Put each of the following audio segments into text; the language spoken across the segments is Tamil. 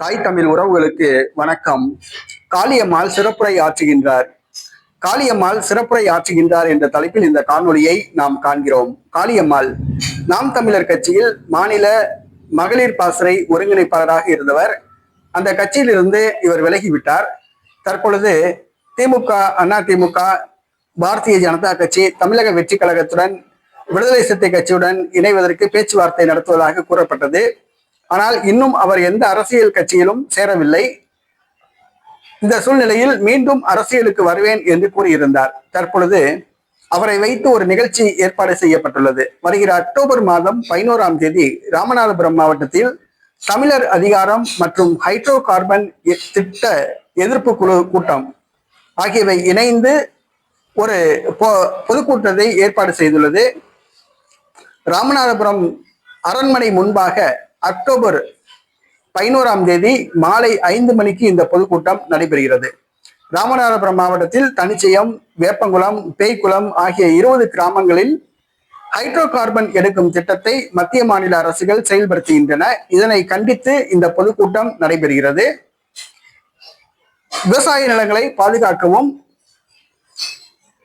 தாய் தமிழ் உறவுகளுக்கு வணக்கம். காளியம்மாள் சிறப்புரை ஆற்றுகின்றார். காளியம்மாள் சிறப்புரை ஆற்றுகின்றார் என்ற தலைப்பில் இந்த காணொலியை நாம் காண்கிறோம். காளியம்மாள் நாம் தமிழர் கட்சியில் மாநில மகளிர் பாசறை ஒருங்கிணைப்பாளராக இருந்தவர். அந்த கட்சியிலிருந்து இவர் விலகிவிட்டார். தற்பொழுது திமுக அண்ணா திமுக பாரதிய ஜனதா கட்சி தமிழக வெற்றி கழகத்துடன் விடுதலை சிறுத்தை கட்சியுடன் இணைவதற்கு பேச்சுவார்த்தை நடத்துவதாக கூறப்பட்டது. ஆனால் இன்னும் அவர் எந்த அரசியல் கட்சியிலும் சேரவில்லை. இந்த சூழ்நிலையில் மீண்டும் அரசியலுக்கு வருவேன் என்று கூறியிருந்தார். தற்பொழுது அவரை வைத்து ஒரு நிகழ்ச்சி ஏற்பாடு செய்யப்பட்டுள்ளது. வருகிற அக்டோபர் மாதம் பதினோராம் தேதி ராமநாதபுரம் மாவட்டத்தில் தமிழர் அதிகாரம் மற்றும் ஹைட்ரோ கார்பன் திட்ட எதிர்ப்பு குழு கூட்டம் ஆகியவை இணைந்து ஒரு பொ- பொதுக்கூட்டத்தை ஏற்பாடு செய்துள்ளது. ராமநாதபுரம் அரண்மனை முன்பாக அக்டோபர் பதினோராம் தேதி மாலை ஐந்து மணிக்கு இந்த பொதுக்கூட்டம் நடைபெறுகிறது. ராமநாதபுரம் மாவட்டத்தில் தனிச்சயம் வேப்பங்குளம் பேய்க்குளம் ஆகிய இருபது கிராமங்களில் ஹைட்ரோ கார்பன் எடுக்கும் திட்டத்தை மத்திய மாநில அரசுகள் செயல்படுத்துகின்றன. இதனை கண்டித்து இந்த பொதுக்கூட்டம் நடைபெறுகிறது. விவசாய நிலங்களை பாதுகாக்கவும்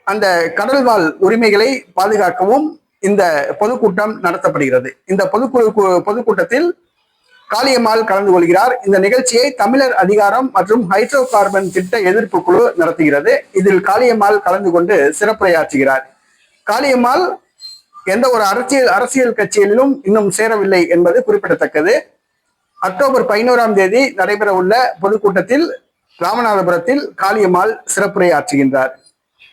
அந்த கடல்வாழ் உரிமைகளை பாதுகாக்கவும் இந்த பொதுக்கூட்டம் நடத்தப்படுகிறது. இந்த பொதுக்குழு பொதுக்கூட்டத்தில் காளியம்மாள் கலந்து கொள்கிறார். இந்த நிகழ்ச்சியை தமிழர் அதிகாரம் மற்றும் ஹைட்ரோ கார்பன் திட்ட எதிர்ப்பு குழு நடத்துகிறது. இதில் காளியம்மாள் கலந்து கொண்டு சிறப்புரையாற்றுகிறார். காளியம்மாள் எந்த ஒரு அரசியல் அரசியல் கட்சியிலும் இன்னும் சேரவில்லை என்பது குறிப்பிடத்தக்கது. அக்டோபர் பதினோராம் தேதி நடைபெற உள்ள பொதுக்கூட்டத்தில் ராமநாதபுரத்தில் காளியம்மாள் சிறப்புரை ஆற்றுகின்றார்